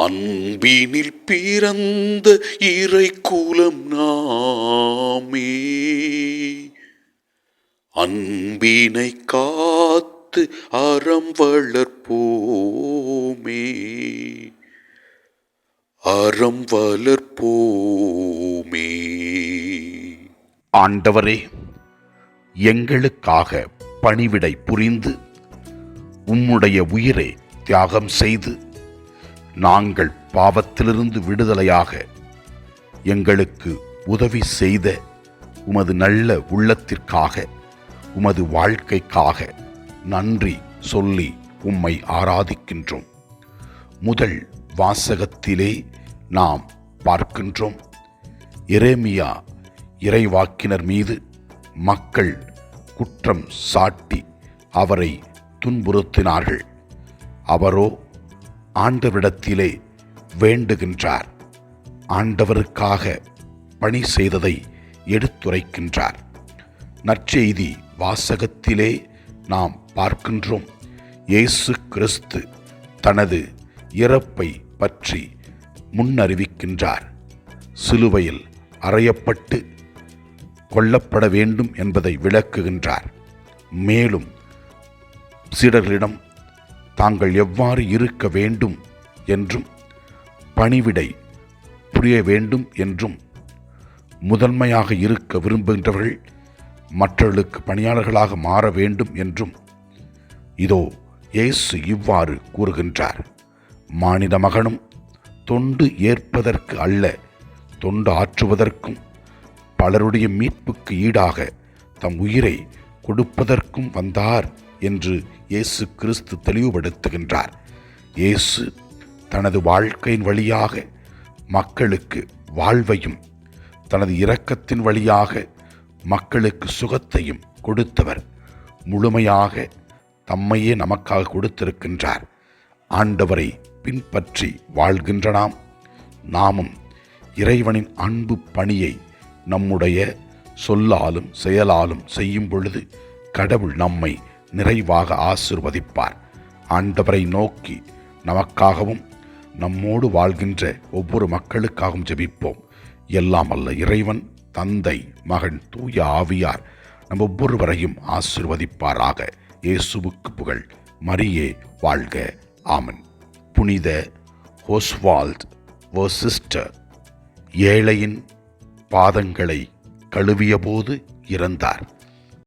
அன்பினில் பிறந்த இறை குலம் நாமே. அன்பினை காத்து அறம் வளர்ப்போமே. அறம் வளர்ப்போமே. ஆண்டவரே எங்களுக்காக பணிவிடை புரிந்து உம்முடைய உயிரை தியாகம் செய்து நாங்கள் பாவத்திலிருந்து விடுதலையாக எங்களுக்கு உதவி செய்த உமது நல்ல உள்ளத்திற்காக உமது வாழ்க்கைக்காக நன்றி சொல்லி உம்மை ஆராதிக்கின்றோம். முதல் வாசகத்திலே நாம் பார்க்கின்றோம். இரேமியா இறைவாக்கினர் மீது மக்கள் குற்றம் சாட்டி அவரை துன்புறுத்தினார்கள். அவரோ ஆண்டவரிடத்திலே வேண்டுகின்றார். ஆண்டவருக்காக பணி செய்ததை எடுத்துரைக்கின்றார். நற்செய்தி வாசகத்திலே நாம் பார்க்கின்றோம். இயேசு கிறிஸ்து தனது இறப்பை பற்றி முன்னறிவிக்கின்றார். சிலுவையில் அறையப்பட்டு கொல்லப்பட வேண்டும் என்பதை விளக்குகின்றார். மேலும் சீடர்களிடம் தாங்கள் எவ்வாறு இருக்க வேண்டும் என்றும் பணிவிடை புரிய வேண்டும் என்றும் முதன்மையாக இருக்க விரும்புகின்றவர்கள் மற்றவர்களுக்கு பணியாளர்களாக மாற வேண்டும் என்றும். இதோ இயேசு இவ்வாறு கூறுகின்றார். மானிட மகனும் தொண்டு ஏற்பதற்கு அல்ல தொண்டு ஆற்றுவதற்கும் பலருடைய மீட்புக்கு ஈடாக தம் உயிரை கொடுப்பதற்கும் வந்தார். என்று இயேசு கிறிஸ்து தெளிவுபடுத்துகின்றார். இயேசு தனது வாழ்க்கையின் வழியாக மக்களுக்கு வாழ்வையும் தனது இரக்கத்தின் வழியாக மக்களுக்கு சுகத்தையும் கொடுத்தவர். முழுமையாக தம்மையே நமக்காக கொடுத்திருக்கின்றார். ஆண்டவரை பின்பற்றி வாழ்கின்ற நாம் நாமும் இறைவனின் அன்பு பணியை நம்முடைய சொல்லாலும் செயலாலும் செய்யும் பொழுது கடவுள் நம்மை நிறைவாக ஆசிர்வதிப்பார். ஆண்டவரை நோக்கி நமக்காகவும் நம்மோடு வாழ்கின்ற ஒவ்வொரு மக்களுக்காகவும் ஜெபிப்போம். எல்லாம் அல்ல இறைவன் தந்தை மகன் தூய ஆவியார் நம் ஒவ்வொருவரையும் ஆசிர்வதிப்பாராக. இயேசுவுக்கு புகழ். மரியே வாழ்க. ஆமன். புனித ஹோஸ்வால்ட் வர்சிஸ்டர் ஏழையின் பாதங்களை கழுவியபோது இறந்தார்.